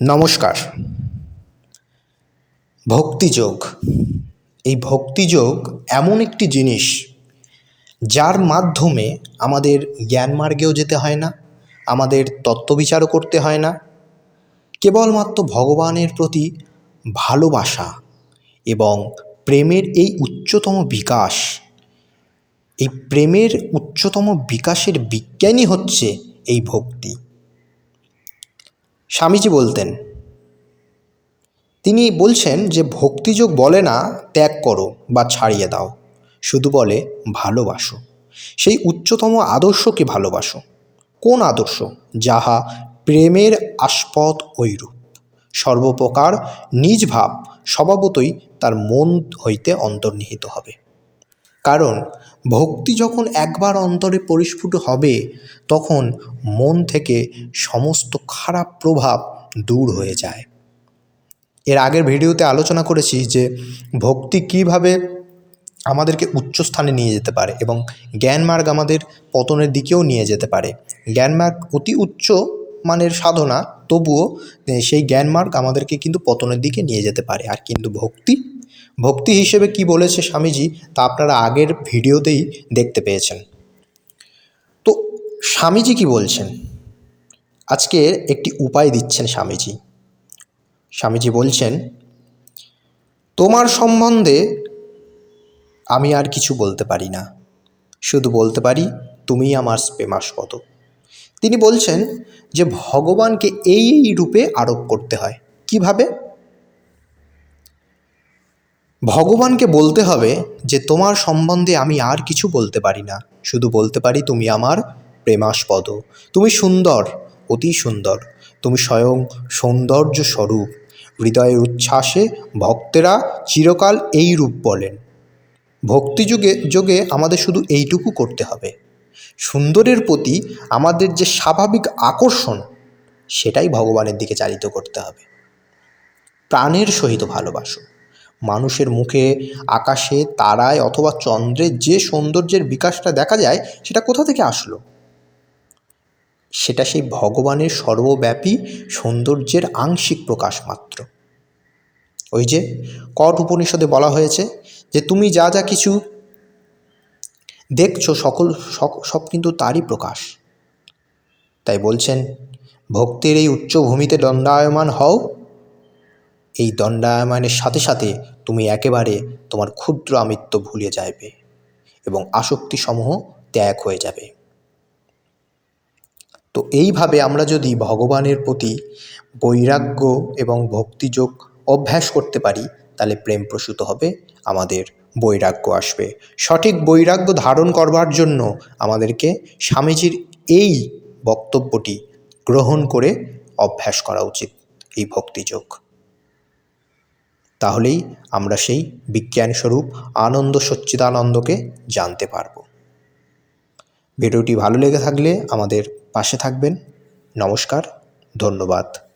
নমস্কার। ভক্তিযোগ এই ভক্তিযোগ এমন একটি জিনিস যার মাধ্যমে আমাদের জ্ঞান মার্গেও যেতে হয় না, আমাদের তত্ত্ববিচারও করতে হয় না। কেবলমাত্র ভগবানের প্রতি ভালোবাসা এবং প্রেমের এই উচ্চতম বিকাশ, এই প্রেমের উচ্চতম বিকাশের বিজ্ঞানই হচ্ছে এই ভক্তি। স্বামীজি বলতেন, তিনি বলছেন যে ভক্তিযোগ বলে না, ত্যাগ করো বা ছাড়িয়ে দাও। শুধু বলে, ভালোবাসো। সেই উচ্চতম আদর্শকে ভালোবাসো। কোন আদর্শ? যাহা প্রেমের আস্পদ ঐরূপ। সর্বপ্রকার নিজ ভাব স্বভাবতই তার মন হইতে অন্তর্নিহিত হবে। কারণ ভক্তি যখন একবার অন্তরে পরিস্ফুট হবে, তখন মন থেকে সমস্ত খারাপ প্রভাব দূর হয়ে যায়। এর আগের ভিডিওতে আলোচনা করেছি যে ভক্তি কীভাবে আমাদেরকে উচ্চ স্থানে নিয়ে যেতে পারে এবং জ্ঞানমার্গ আমাদের পতনের দিকেও নিয়ে যেতে পারে। জ্ঞান মার্গ অতি উচ্চ মানের সাধনা, তবুও সেই জ্ঞানমার্গ আমাদেরকে কিন্তু পতনের দিকে নিয়ে যেতে পারে। আর কিন্তু ভক্তি ভক্তি হিসেবে কি বলেছে স্বামীজি তা আপনারা আগের ভিডিওতেই দেখতে পেয়েছেন। তো স্বামীজি কি বলছেন? আজকে একটি উপায় দিচ্ছেন স্বামীজি। স্বামীজি বলছেন, তোমার সম্বন্ধে আমি আর কিছু বলতে পারি না। শুধু বলতে পারি, তুমিই আমার প্রেমাস্পদ। তিনি বলছেন যে, ভগবানকে এই রূপে আরোপ করতে হয়। কীভাবে? ভগবানকে বলতে হবে যে, তোমার সম্বন্ধে আমি আর কিছু বলতে পারি না। শুধু বলতে পারি তুমি আমার প্রেমাস্পদ। তুমি সুন্দর, অতি সুন্দর। তুমি স্বয়ং সৌন্দর্য স্বরূপ হৃদয়ের উচ্ছ্বাসে ভক্তেরা চিরকাল এই রূপ বলেন। ভক্তিযুগে যোগে আমাদের শুধু এইটুকু করতে হবে। সুন্দরের প্রতি আমাদের যে স্বাভাবিক আকর্ষণ, সেটাই ভগবানের দিকে চালিত করতে হবে। প্রাণের সহিত ভালোবাসো। মানুষের মুখে, আকাশে, তারায় অথবা চন্দ্রে যে সৌন্দর্যের বিকাশটা দেখা যায়, সেটা কোথা থেকে আসলো? সেটা সেই ভগবানের সর্বব্যাপী সৌন্দর্যের আংশিক প্রকাশ মাত্র। ওই যে কট উপনিষদে বলা হয়েছে যে, তুমি যা যা কিছু দেখছ, সকল সব কিন্তু তারই প্রকাশ। তাই বলছেন, ভক্তির এই উচ্চভূমিতে দণ্ডায়মান হও এই দণ্ডায়মানের সাথে সাথে তুমি একেবারে তোমার ক্ষুদ্র আমিত্ব ভুলে যাইবে এবং আসক্তিসমূহ ত্যাগ হয়ে যাবে। তো এইভাবে আমরা যদি ভগবানের প্রতি বৈরাগ্য এবং ভক্তিযোগ অভ্যাস করতে পারি, তাহলে প্রেম প্রসূত হবে, আমাদের বৈরাগ্য আসবে। সঠিক বৈরাগ্য ধারণ করবার জন্য আমাদেরকে স্বামীজির এই বক্তব্যটি গ্রহণ করে অভ্যাস করা উচিত, এই ভক্তিযোগ। তাহলেই আমরা সেই বিজ্ঞানস্বরূপ আনন্দ সচ্চিদানন্দকে জানতে পারব। ভিডিওটি ভালো লেগে থাকলে আমাদের পাশে থাকবেন। নমস্কার, ধন্যবাদ।